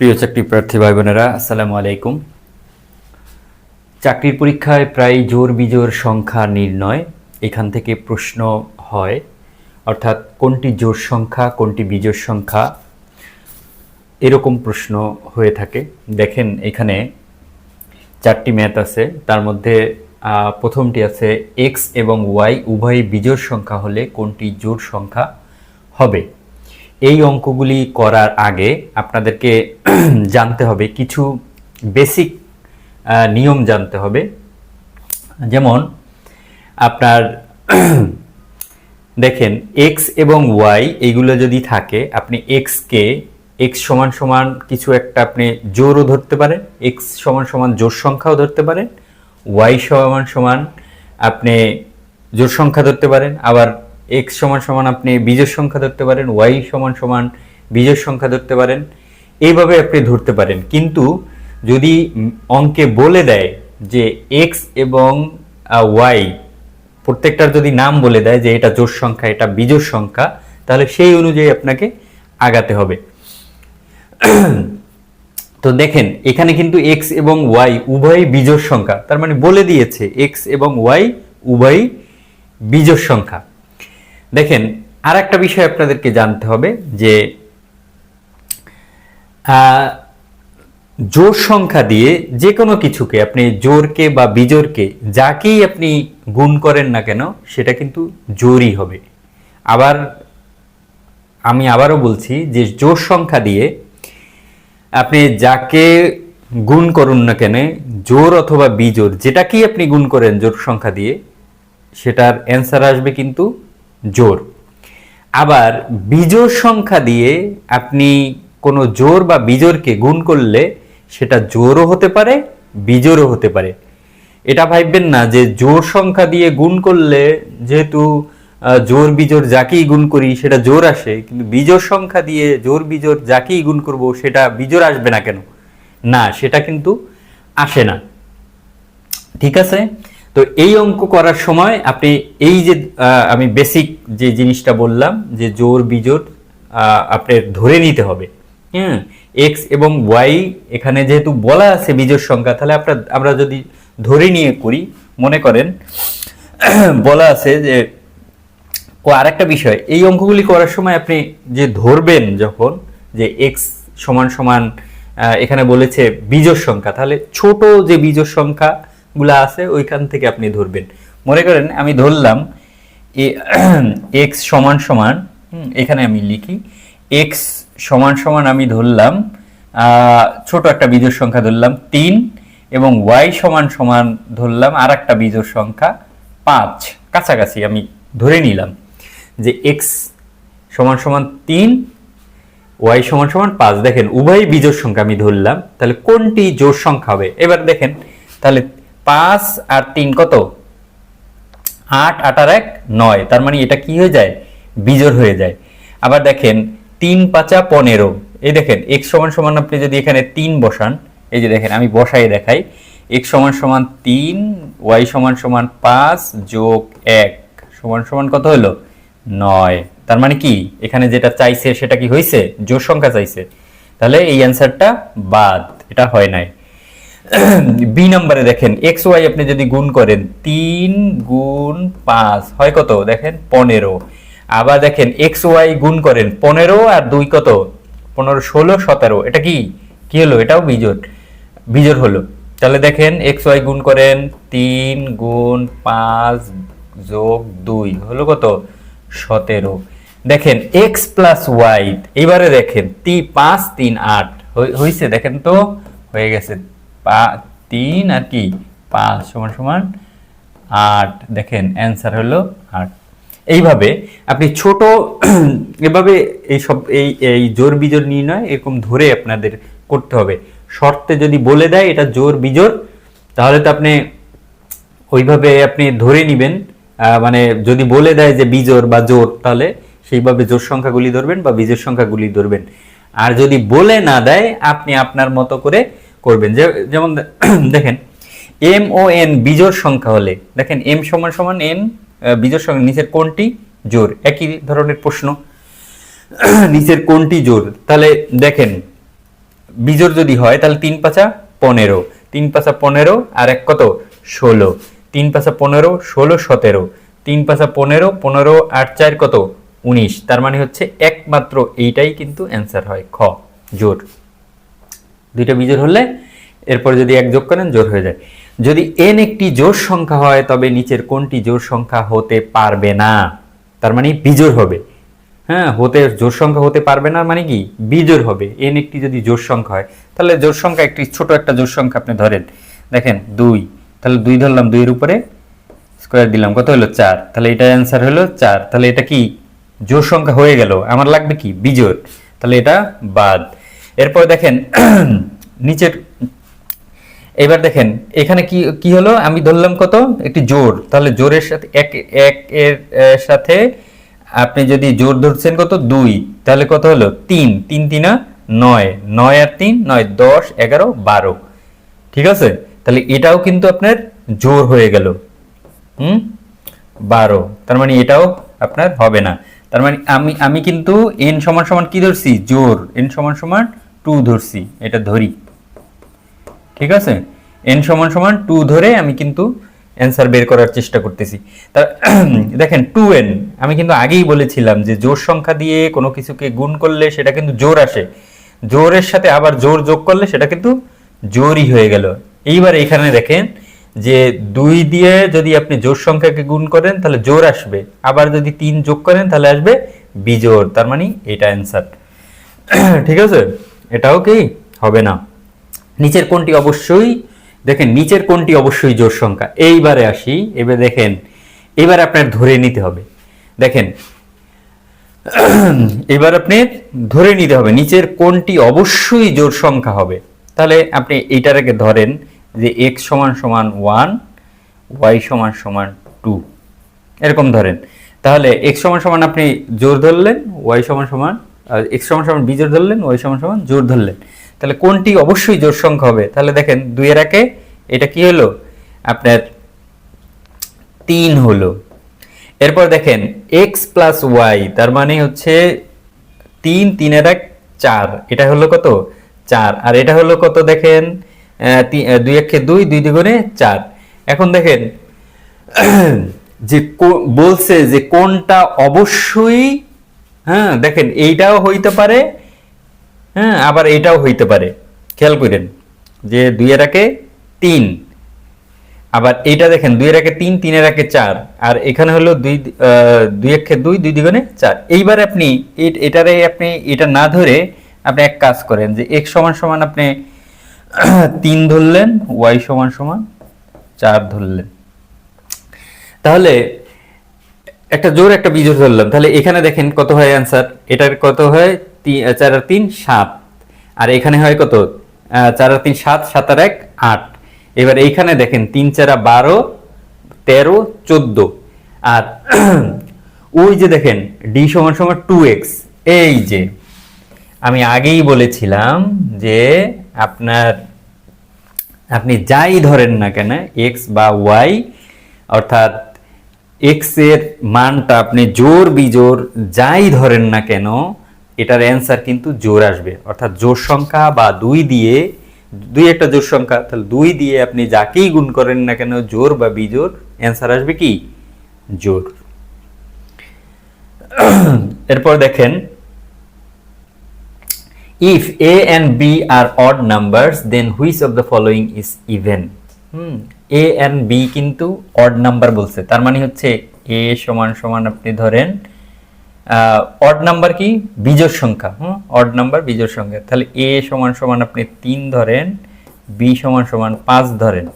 প্রিয় চাকরি প্রার্থী ভাই বোনেরা আসসালামু আলাইকুম। চাকরির পরীক্ষায় প্রায় জোর বিজোর সংখ্যা নির্ণয়। এখান থেকে প্রশ্ন হয়, অর্থাৎ কোনটি জোর সংখ্যা, কোনটি বিজোর সংখ্যা? এরকম প্রশ্ন হয়ে থাকে। দেখেন এখানে চারটি ম্যাথ আছে, তার মধ্যে প্রথমটি আছে এক্স এবং ওয়াই উভয়ই বিজোড় সংখ্যা হলে কোনটি জোড় সংখ্যা হবে? এই অঙ্কগুলি করার আগে আপনাদেরকে জানতে হবে, কিছু বেসিক নিয়ম জানতে হবে। যেমন, আপনার দেখেন এক্স এবং ওয়াই এইগুলো যদি থাকে, আপনি এক্সকে এক্স সমান সমান কিছু একটা আপনি জোরও ধরতে পারেন এক্স সমান সমান জোর সংখ্যাও ধরতে পারেন ওয়াই সমান সমান আপনি জোর সংখ্যা ধরতে পারেন, আবার এক্স সমান সমান আপনি বীজের সংখ্যা ধরতে পারেন ওয়াই সমান সমান বীজের সংখ্যা ধরতে পারেন, এইভাবে আপনি ধরতে পারেন। কিন্তু যদি অঙ্কে বলে দেয় যে এক্স এবং ওয়াই প্রত্যেকটার যদি নাম বলে দেয় যে এটা জোর সংখ্যা, এটা বিজোড় সংখ্যা, তাহলে সেই অনুযায়ী আপনাকে আগাতে হবে। তো দেখেন, এখানে কিন্তু এক্স এবং ওয়াই উভয়ই বিজোড় সংখ্যা। তার মানে বলে দিয়েছে এক্স এবং ওয়াই উভয়ই বিজোড় সংখ্যা। দেখেন আর একটা বিষয় আপনাদেরকে জানতে হবে যে জোর সংখ্যা দিয়ে যে কোনো কিছুকে, আপনি জোরকে বা বিজোরকে, যাকেই আপনি গুণ করেন না কেন, সেটা কিন্তু জোরই হবে। আবার আমি আবারও বলছি যে, জোর সংখ্যা দিয়ে আপনি যাকে গুণ করুন না কেন, জোর অথবা বিজোর, যেটাকেই আপনি গুণ করেন জোর সংখ্যা দিয়ে, সেটার অ্যান্সার আসবে কিন্তু জোর। আবার বিজোড় সংখ্যা দিয়ে আপনি কোনো জোর বা বিজোড়কে গুণ করলে সেটা জোরও হতে পারে, বিজোড়ও হতে পারে। এটা ভাববেন না যে জোর সংখ্যা দিয়ে গুণ করলে যেহেতু জোর বিজোর যাকেই গুণ করি সেটা জোর আসে, কিন্তু বিজোড় সংখ্যা দিয়ে জোর বিজোর যাকেই গুণ করব সেটা বিজোড় আসবে না কেন? না, সেটা কিন্তু আসে না। ঠিক আছে? তো এই অঙ্ক করার সময় আপনি এই যে আমি বেসিক যে জিনিসটা বললাম, যে জোর বিজোর আপনার ধরে নিতে হবে। হ্যাঁ এক্স এবং ওয়াই এখানে যেহেতু বলা আছে বিজোর সংখ্যা, তাহলে আপনার আমরা যদি ধরে নিয়ে করি, মনে করেন, বলা আছে যে, ও আরেকটা বিষয়, এই অঙ্কগুলি করার সময় আপনি যে ধরবেন যখন, যে এক্স সমান সমান এখানে বলেছে বীজোর সংখ্যা, তাহলে ছোট যে বীজোর সংখ্যাগুলো আছে, ওইখান থেকে আপনি ধরবেন। মনে করেন, আমি ধরলাম এক্স সমান সমান এখানে আমি লিখি এক্স সমান সমান আমি ধরলাম ছোট একটা বীজোর সংখ্যা ধরলাম তিন এবং ওয়াই সমান সমান ধরলাম আর একটা বীজোর সংখ্যা পাঁচ। কাছাকাছি আমি ধরে নিলাম যে এক্স সমান সমান তিন ওয়াই সমান সমান পাঁচ। দেখেন, উভয় বিজোড় সংখ্যা আমি ধরলাম, তাহলে কোনটি জোড় সংখ্যা হবে? এবার দেখেন, তাহলে পাঁচ আর তিন কত? আট আট আর এক, নয়। তার মানে এটা কি হয়ে যায়? বিজোড় হয়ে যায়। আবার দেখেন, তিন, পাঁচা, পনেরো। এই দেখেন এক্স সমান সমান আপনি যদি এখানে তিন বসান, এই যে দেখেন, আমি বসাই দেখাই। এক্স সমান সমান তিন ওয়াই সমান সমান পাঁচ যোগ এক। সমান সমান কত হলো? নয়। তার মানে কি? এখানে যেটা চাইছে সেটা কি হয়েছে জোর সংখ্যা চাইছে। তাহলে এই অ্যান্সারটা বাদ। এটা হয় নাই। বি নম্বরে দেখেন, এক্স ওয়াই আপনি যদি গুণ করেন, তিন গুণ পাঁচ, হয় কত? দেখেন, পনেরো। আবার দেখেন, এক্স ওয়াই গুণ করেন, পনেরো আর দুই কত? পনেরো, ষোলো, সতেরো। এটা কি? কি হলো? এটাও বিজোট বিজোড় হলো। তাহলে দেখেন, এক্স ওয়াই গুণ করেন, তিন গুণ পাঁচ যোগ দুই, হলো কত? সতেরো। দেখেন, এক্স প্লাস ওয়াই এবারে দেখেন, তি, পাঁচ, তিন, আট হইছে, দেখেন তো? হয়ে গেছে। পা- তিন আর কি? পাঁচ সমান সমান আট। দেখেন অ্যান্সার হলো আট। এইভাবে আপনি ছোট, এভাবে এই সব, এই এই জোর বিজোর নির্ণয় এরকম ধরে আপনাদের করতে হবে। শর্তে যদি বলে দেয় এটা জোর বিজোর, তাহলে তো আপনি ওইভাবে আপনি ধরে নিবেন। মানে যদি বলে দেয় যে বিজোর বা জোর, তাহলে সেইভাবে জোর সংখ্যাগুলি ধরবেন বা বীজের সংখ্যাগুলি ধরবেন। আর যদি বলে না দেয়, আপনি আপনার মতো করে করবেন। যেমন দেখেন এম ও এন বিজোর সংখ্যা হলে, দেখেন এম সমান সমান এন বিজোর সংখ্যা, নিচের কোনটি জোর একই ধরনের প্রশ্ন। নিচের কোনটি জোর তাহলে দেখেন বিজোর যদি হয়, তাহলে তিন পাঁচা পনেরো। তিন পাঁচা পনেরো, আর এক কত? ষোলো। তিন পাঁচা পনেরো, ষোলো, সতেরো। তিন পাঁচা পনেরো পনেরো, আট, চার কত? উনিশ। তার মানে হচ্ছে একমাত্র এইটাই কিন্তু অ্যান্সার হয়, খ জোর দুইটা বিজোড় হলে এরপর যদি এক যোগ করেন জোর হয়ে যায়। যদি এন একটি জোর সংখ্যা হয়, তবে নিচের কোনটি জোর সংখ্যা হতে পারবে না? তার মানে বিজোড় হবে। হ্যাঁ হতে জোর সংখ্যা হতে পারবে না মানে কি? বিজোর হবে। এন একটি যদি জোর সংখ্যা হয়, তাহলে জোর সংখ্যা একটি ছোট একটা জোর সংখ্যা আপনি ধরেন। দেখেন, দুই। তাহলে দুই ধরলাম, দুইয়ের উপরে স্কোয়ার দিলাম। কত হলো? চার। তাহলে এটা অ্যান্সার হলো চার। তাহলে এটা কি? জোর সংখ্যা হয়ে গেল। আমার লাগবে কি? বিজোর তাহলে এটা বাদ। এরপর দেখেন, নিচের, এবার দেখেন, এখানে কি কি হলো? আমি ধরলাম কত? একটি জোর তাহলে জোরের সাথে, এক এক এর সাথে আপনি যদি জোর ধরছেন কত? দুই। তাহলে কত হলো? তিন। তিন, তিনা নয়। নয় আর তিন, নয়, দশ, এগারো, বারো। ঠিক আছে? তাহলে এটাও কিন্তু আপনার জোর হয়ে গেল। হুম? বারো। তার মানে এটাও আপনার হবে না। তার মানে আমি আমি কিন্তু এন সমান সমান কি ধরছি? জোর এন সমান সমান টু ধরছি, এটা ধরি। ঠিক আছে? এন সমান সমান টু ধরে আমি কিন্তু অ্যান্সার বের করার চেষ্টা করতেছি। তার দেখেন টু এন আমি কিন্তু আগেই বলেছিলাম যে জোর সংখ্যা দিয়ে কোনো কিছুকে গুণ করলে সেটা কিন্তু জোর আসে। জোরের সাথে আবার জোর যোগ করলে সেটা কিন্তু জোরই হয়ে গেল। এইবার এখানে দেখেন যে দুই দিয়ে যদি আপনি জোর সংখ্যাকে গুণ করেন, তাহলে জোর আসবে। আবার যদি তিন যোগ করেন, তাহলে আসবে বিজোড়। তার মানে এটা অ্যান্সার ঠিক আছে? এটাও কি? হবে না। নিচের কোনটি অবশ্যই, দেখেন নিচের কোনটি অবশ্যই জোর সংখ্যা। এইবারে আসি, এবার দেখেন, এবার আপনার ধরে নিতে হবে। দেখেন, এবার আপনি ধরে নিতে হবে, নিচের কোনটি অবশ্যই জোর সংখ্যা হবে। তাহলে আপনি এইটাকে ধরেন যে এক্স সমান সমান ওয়ান ওয়াই সমান সমান টু এরকম ধরেন। তাহলে এক্স সমান সমান আপনি জোর ধরলেন ওয়াই সমান সমান এক্স সমান সমান বিজোর ধরলেন ওয়াই সমান সমান জোর ধরলেন। তাহলে কোনটি অবশ্যই জোর সংখ্যা হবে? তাহলে দেখেন, দুইয়ের একে এটা কি হলো? আপনার তিন হলো। এরপর দেখেন এক্স প্লাস ওয়াই তার মানে হচ্ছে তিন, তিনের এক, চার। এটা হলো কত? চার। আর এটা হলো কত দেখেন? দুই একে দুই দুই দ্বিগুণে চার। এখন দেখেন, যে বলছে যে কোনটা অবশ্যই হ্যাঁ দেখেন, এইটাও হইতে পারে হ্যাঁ আবার এইটাও হইতে পারে। খেয়াল করেন যে দুইয়ের একে তিন। আবার এইটা দেখেন দুইয়ের একে তিন তিনের একে চার। আর এখানে হলো দুই দুই একে দুই দুই দ্বিগুণে চার। এইবার আপনি এটারে আপনি এটা না ধরে আপনি এক কাজ করেন যে এক সমান সমান আপনি তিন ধরলেন ওয়াই সমান সমান চার ধরলেন। তাহলে একটা জোর, একটা বিজোড় ধরলাম। তাহলে এখানে দেখেন কত হয় অ্যান্সার এটার কত হয়? চার আর তিন, সাত। আর এখানে হয় কত? চার আর তিন, সাত সাত আর এক, আট। এবার এইখানে দেখেন, তিন, চারা বারো, তেরো, চোদ্দ। আর ওই যে দেখেন ডি সমান সমান টু এক্স এই যে, আমি আগেই বলেছিলাম যে আপনার, আপনি যাই ধরেন না কেন এক্স বা ওয়াই অর্থাৎ এক্সের মানটা আপনি জোর বিজোর যাই ধরেন না কেন, এটার অ্যান্সার কিন্তু জোর আসবে। অর্থাৎ জোর সংখ্যা বা দুই দিয়ে, দুই একটা জোর সংখ্যা, তাহলে দুই দিয়ে আপনি যাকেই গুণ করেন না কেন, জোর বা বিজোর অ্যান্সার আসবে কি? জোর। এরপর দেখেন, if a and b are odd numbers, then which of the following is even? Hmm a and b কিন্তু odd number বলছে। তার মানে হচ্ছে a সমান সমান আপনি ধরেন অড নাম্বার কি? বিজোড় সংখ্যা। হুম? অড নাম্বার বিজোড় সংখ্যা। তাহলে a সমান সমান আপনি তিন ধরেন, b সমান সমান পাঁচ ধরেন।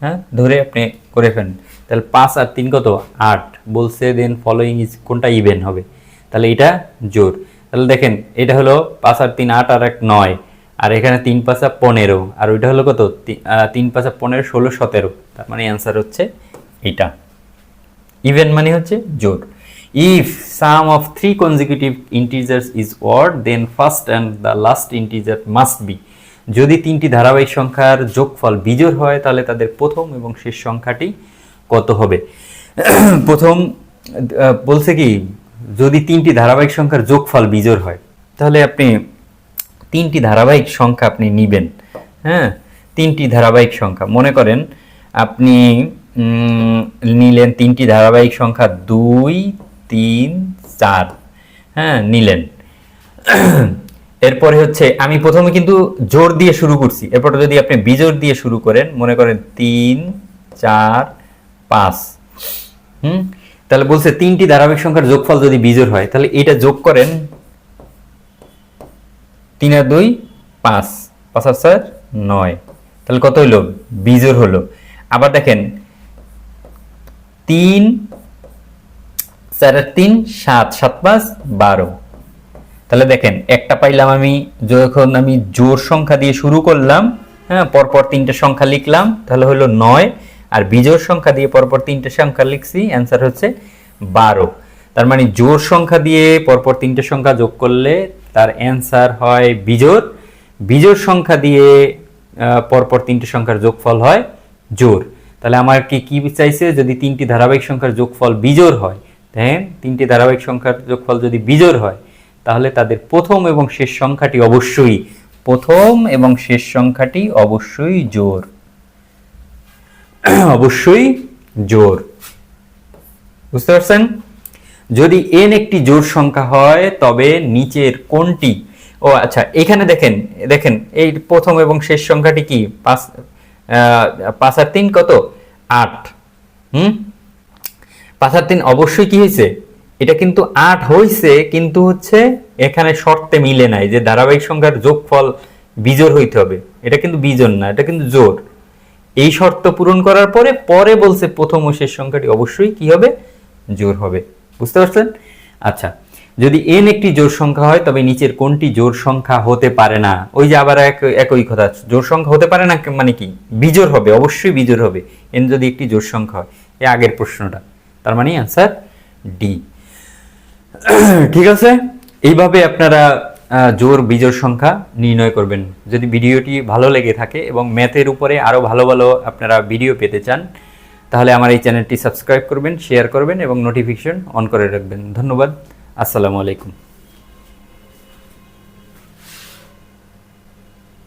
হ্যাঁ? ধরে আপনি করে ফেলেন। তাহলে পাঁচ আর তিন কত? আট। বলছে দেন ফলোয়িং ইজ কোনটা ইভেন হবে? তাহলে এটা জোর। তাহলে দেখেন, এটা হলো পাঁচ আর তিন আট আর এক নয়। আর এখানে তিন পাঁচা পনেরো, আর ওইটা হলো কত? তিন পাঁচা পনেরো, ষোলো, সতেরো। তার মানে অ্যান্সার হচ্ছে এটা ইভেন মানে হচ্ছে জোর। If sum of three consecutive integers is word then first and the last integer must be যদি তিনটি ধারাবাহিক সংখ্যার যোগফল বিজোড় হয়, তাহলে তাদের প্রথম এবং শেষ সংখ্যাটি কত হবে? প্রথম বলছে কি, যদি তিনটি ধারাবাহিক সংখ্যার যোগফল বিজোড় হয়, তাহলে আপনি তিনটি ধারাবাহিক সংখ্যা আপনি নিবেন। হ্যাঁ? তিনটি ধারাবাহিক সংখ্যা। মনে করেন আপনি নিলেন তিনটি ধারাবাহিক সংখ্যা দুই, তিন, চার। হ্যাঁ? নিলেন। এরপরে হচ্ছে, আমি প্রথমে কিন্তু জোর দিয়ে শুরু করছি। এরপরে যদি আপনি বিজোর দিয়ে শুরু করেন, মনে করেন তিন, চার, পাঁচ। হুম? তাহলে বলছে তিনটি ধারাবাহিক সংখ্যার যোগফল যদি বিজোর হয়, তাহলে এটা যোগ করেন তিন আর দুই, পাঁচ। পাঁচ আর চার নয়। তাহলে কত হইল? বিজোর হলো আবার দেখেন, তিন, চার আর তিন, সাত। সাত পাঁচ, বারো। তাহলে দেখেন, একটা পাইলাম আমি, যখন আমি জোর সংখ্যা দিয়ে শুরু করলাম হ্যাঁ পরপর তিনটে সংখ্যা লিখলাম, তাহলে হলো নয়। আর বিজোড় সংখ্যা দিয়ে পরপর তিনটে সংখ্যা লিখছি, অ্যান্সার হচ্ছে বারো। তার মানে জোর সংখ্যা দিয়ে পরপর তিনটে সংখ্যা যোগ করলে তার অ্যান্সার হয় বিজোড়। বিজোড় সংখ্যা দিয়ে পরপর তিনটে সংখ্যার যোগফল হয় জোর তাহলে আমার কি কি চাইছে? যদি তিনটি ধারাবাহিক সংখ্যার যোগফল বিজোড় হয় দেখেন তিনটি ধারাবাহিক সংখ্যার যোগফল যদি বিজোর হয়, তাহলে তাদের প্রথম এবং শেষ সংখ্যাটি অবশ্যই, প্রথম এবং শেষ সংখ্যাটি অবশ্যই জোর অবশ্যই জোর বুঝতে পারছেন? যদি এন একটি জোড় সংখ্যা হয়, তবে নিচের কোনটি? ও আচ্ছা এখানে দেখেন দেখেন, এই প্রথম এবং শেষ সংখ্যাটি কি? পাঁচ পাঁচ আর তিন কত? আট। হুম? পাঁচ আর তিন অবশ্যই কি হয়েছে? এটা কিন্তু আট হয়েছে, কিন্তু হচ্ছে এখানে শর্তে মিলে নাই যে ধারাবাহিক সংখ্যার যোগফল বিজোর হইতে হবে। এটা কিন্তু বিজোড় না, এটা কিন্তু জোর এই শর্ত পূরণ করার পরে পরে বলছে প্রথম ও শেষ সংখ্যাটি অবশ্যই কি হবে? জোর হবে। বুঝতে পারছেন? আচ্ছা যদি এন একটি জোর সংখ্যা হয়, তবে নিচের কোনটি জোর সংখ্যা হতে পারে না? ওই যে আবার এক, একই কথা জোর সংখ্যা হতে পারে না মানে কি? বিজোর হবে, অবশ্যই বিজোর হবে। এন যদি একটি জোর সংখ্যা হয়, এ আগের প্রশ্নটা। তার মানে অ্যান্সার ডি ঠিক আছে? এইভাবে আপনারা জোর বিজোড় সংখ্যা নির্ণয় করবেন। যদি ভিডিওটি ভালো লেগে থাকে এবং ম্যাথের উপরে আরও ভালো ভালো আপনারা ভিডিও পেতে চান তাহলে আমার এই চ্যানেলটি সাবস্ক্রাইব করবেন শেয়ার করবেন এবং নোটিফিকেশন অন করে রাখবেন। ধন্যবাদ। আসসালামু আলাইকুম।